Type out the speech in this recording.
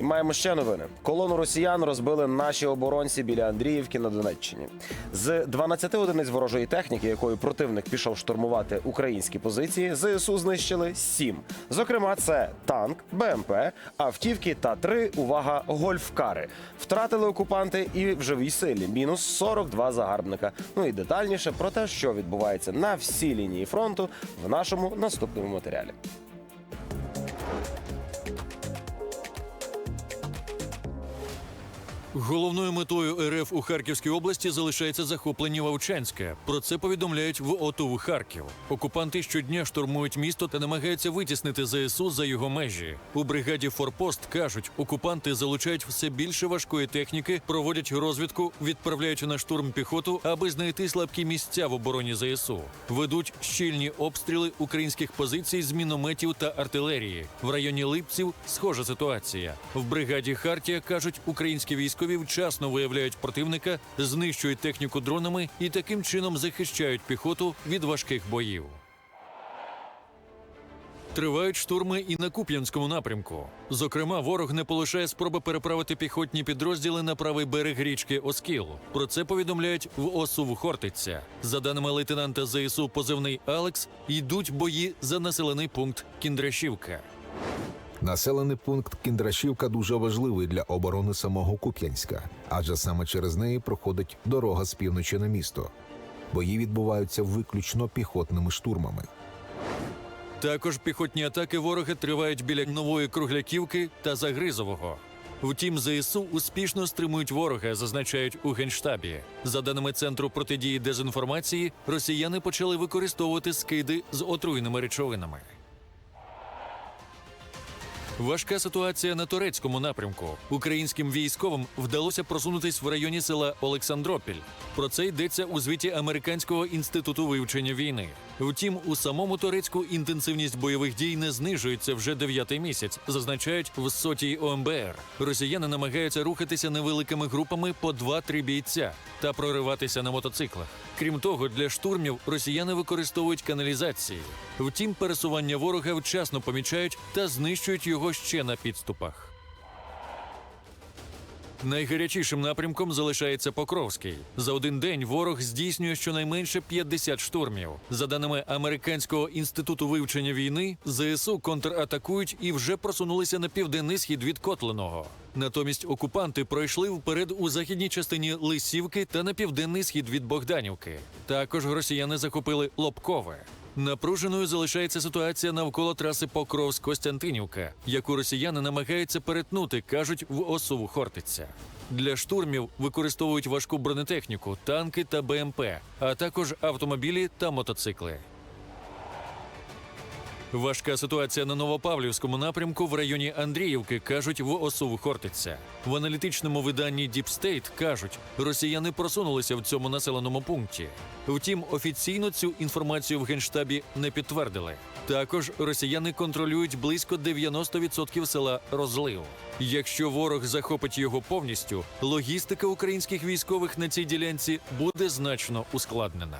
І маємо ще новини. Колону росіян розбили наші оборонці біля Андріївки на Донеччині. З 12 одиниць ворожої техніки, якою противник пішов штурмувати українські позиції, ЗСУ знищили 7. Зокрема, це танк, БМП, автівки та три увага гольфкари. Втратили окупанти і в живій силі мінус 42 загарбника. Ну і детальніше про те, що відбувається на всій лінії фронту в нашому наступному матеріалі. Головною метою РФ у Харківській області залишається захоплення Вовчанська. Про це повідомляють в ОТУ Харків. Окупанти щодня штурмують місто та намагаються витіснити ЗСУ за його межі. У бригаді Форпост кажуть, окупанти залучають все більше важкої техніки, проводять розвідку, відправляють на штурм піхоту, аби знайти слабкі місця в обороні ЗСУ. Ведуть щільні обстріли українських позицій з мінометів та артилерії. В районі Липців схожа ситуація. В бригаді Хартія кажуть, українські військові вчасно виявляють противника, знищують техніку дронами і таким чином захищають піхоту від важких боїв. Тривають штурми і на Куп'янському напрямку. Зокрема, ворог не полишає спроби переправити піхотні підрозділи на правий берег річки Оскіл. Про це повідомляють в ОСУ Хортиця. За даними лейтенанта ЗСУ позивний Алекс, йдуть бої за населений пункт Кіндрашівка. Населений пункт Кіндрашівка дуже важливий для оборони самого Куп'янська, адже саме через неї проходить дорога з півночі на місто. Бої відбуваються виключно піхотними штурмами. Також піхотні атаки ворога тривають біля нової Кругляківки та Загризового. Втім, ЗСУ успішно стримують ворога, зазначають у генштабі. За даними центру протидії дезінформації, росіяни почали використовувати скиди з отруйними речовинами. Важка ситуація на турецькому напрямку. Українським військовим вдалося просунутись в районі села Олександропіль. Про це йдеться у звіті Американського інституту вивчення війни. Втім, у самому Турецьку інтенсивність бойових дій не знижується вже дев'ятий місяць, зазначають в сотій ОМБР. Росіяни намагаються рухатися невеликими групами по 2-3 бійця та прориватися на мотоциклах. Крім того, для штурмів росіяни використовують каналізації. Втім, пересування ворога вчасно помічають та знищують його ще на підступах. Найгарячішим напрямком залишається Покровський. За один день ворог здійснює щонайменше 50 штурмів. За даними Американського інституту вивчення війни, ЗСУ контратакують і вже просунулися на південний схід від Котленого. Натомість окупанти пройшли вперед у західній частині Лисівки та на південний схід від Богданівки. Також росіяни захопили Лобкове. Напруженою залишається ситуація навколо траси Покровськ-Костянтинівка, яку росіяни намагаються перетнути, кажуть в ОСУ Хортиця. Для штурмів використовують важку бронетехніку, танки та БМП, а також автомобілі та мотоцикли. Важка ситуація на Новопавлівському напрямку в районі Андріївки, кажуть в ОСУ Хортиця. В аналітичному виданні Deep State кажуть, росіяни просунулися в цьому населеному пункті. Втім, офіційно цю інформацію в генштабі не підтвердили. Також росіяни контролюють близько 90% села Розлив. Якщо ворог захопить його повністю, логістика українських військових на цій ділянці буде значно ускладнена.